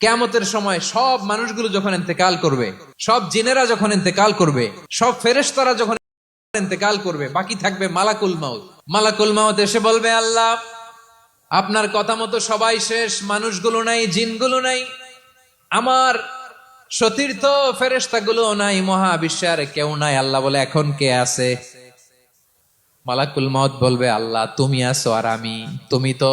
কেয়ামতের সময় সব মানুষগুলো যখন ইন্তেকাল করবে, সব জিনেরা যখন ইন্তেকাল করবে, সব ফেরেশতারা যখন ইন্তেকাল করবে, বাকি থাকবে মালাকুল মাউত। মালাকুল মাউত এসে বলবে, আল্লাহ, আপনার কথা মতো সবাই শেষ, মানুষগুলো নাই, জিনগুলো নাই। আমার সতীর্থ ফেরেশতাগুলো নাই, মহাবিশ্বে আর কেউ নাই। আল্লাহ বলে, এখন কে আছে? মালাকুল মত বলবে, আল্লাহ, তুমি আছো আর আমি। তুমি তো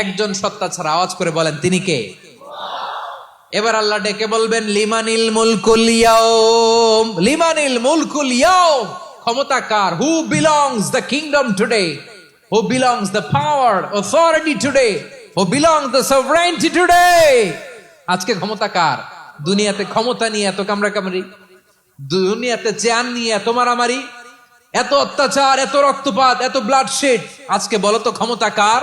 একজন সত্তা ছাড়া আওয়াজ করে বলেন, তিনি কে? এবার আল্লাহ ডেকে বলবেন, লিমানিল মুলকুল ইয়াউম। লিমানিল মুলকুল ইয়াউম। ক্ষমতা কার? Who belongs the kingdom today who belongs the power authority today who belongs the sovereignty today আজকে ক্ষমতা কার? দুনিয়াতে ক্ষমতা নিয়ে এত কামড়া কামড়ি দুনিয়াতে জ্ঞান নিয়ে এত মারামারি? এত অত্যাচার, এত রক্তপাত, এত ব্লাড শেড আজকে বলো তো ক্ষমতা কার?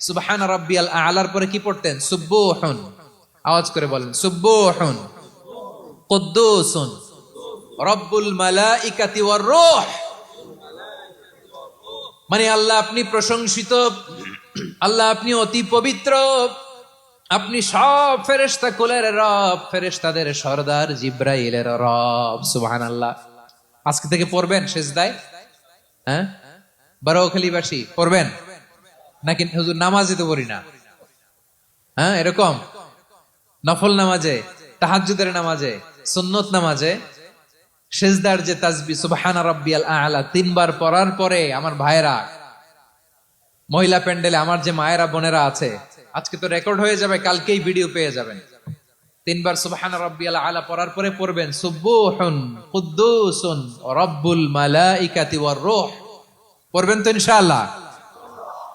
সুবহান রাব্বিয়াল আলার পরে কি পড়তেন? সুব্বুহুন আওয়াজ করে বলেন সুব্বুহুন কুদ্দুসুন। রব্বুল মালাইকাতি ওয়ার রূহ। মানে আল্লাহ আপনি প্রশংসিত, আল্লাহ আপনি অতি পবিত্র। আপনি সব ফেরেশতা কুলের রব, ফেরেশতাদের সর্দার জিব্রাইলের রব সুবহান আল্লাহ আজকে থেকে পড়বেন শেষ দায় হ্যাঁ? বারোখালীবাসী, পড়বেন? নাকি হুজুর নামাজে তো পড়ি না? হ্যাঁ এরকম? নফল নামাজে, তাহাজ্জুদের নামাজে, সুন্নত নামাজে শেষদার যে তাজবি, সুবহানা রাব্বিয়াল আলা, তিনবার পড়ার পরে আমার ভাইরা মহিলা প্যান্ডেলে আমার যে মায়েরা, বোনেরা আছে, আজকে তো রেকর্ড হয়ে যাবে, কালকেই ভিডিও পেয়ে যাবেন। তিনবার সুবহানা রাব্বিয়াল আলা পড়ার পরে পড়বেন, সুবহুন কুদ্দুসুন, রব্বুল মালাইকাতি ওয়ার রূহ। পড়বেন তো ইনশাআল্লাহ।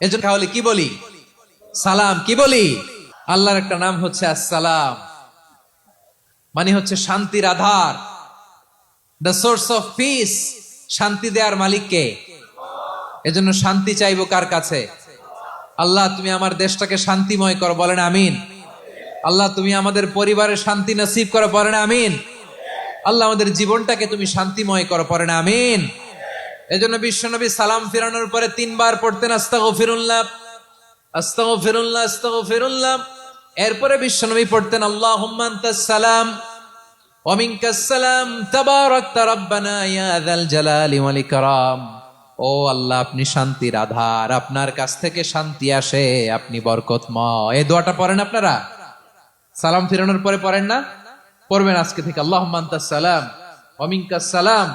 এজন্য তাহলে কি বলি? সালাম কি বলি? আল্লাহর একটা নাম হচ্ছে আসসালাম। মানে হচ্ছে শান্তির আধার। দ্য সোর্স অফ পিস শান্তি দেওয়ার মালিককে। এজন্য শান্তি চাইব কার কাছে? আল্লাহ, তুমি আমার দেশটাকে শান্তিময় করো, বলেন আমিন। আল্লাহ, তুমি আমাদের পরিবারে শান্তি নসিব করো পড়েন আমিন। আল্লাহ, আমাদের জীবনটাকে তুমি শান্তিময় করো পড়েন আমিন। এজন্য বিশ্বনবী সালাম ফেরানোর পরে তিনবার পড়তেন আস্তাগো ফিরুল্লাহ আস্তাগো ফিরুল্লাহ আস্তাগো ফিরুল্লাহ এরপরে বিশ্বনবী পড়তেন আল্লাহ সালাম সালাম ও আল্লাহ, আপনি আপনার কাছ থেকে শান্তি আসে, আপনি এই পড়েন আপনারা? সালাম ফিরানোর পরে পড়েন না? পড়বেন আজকে সালাম।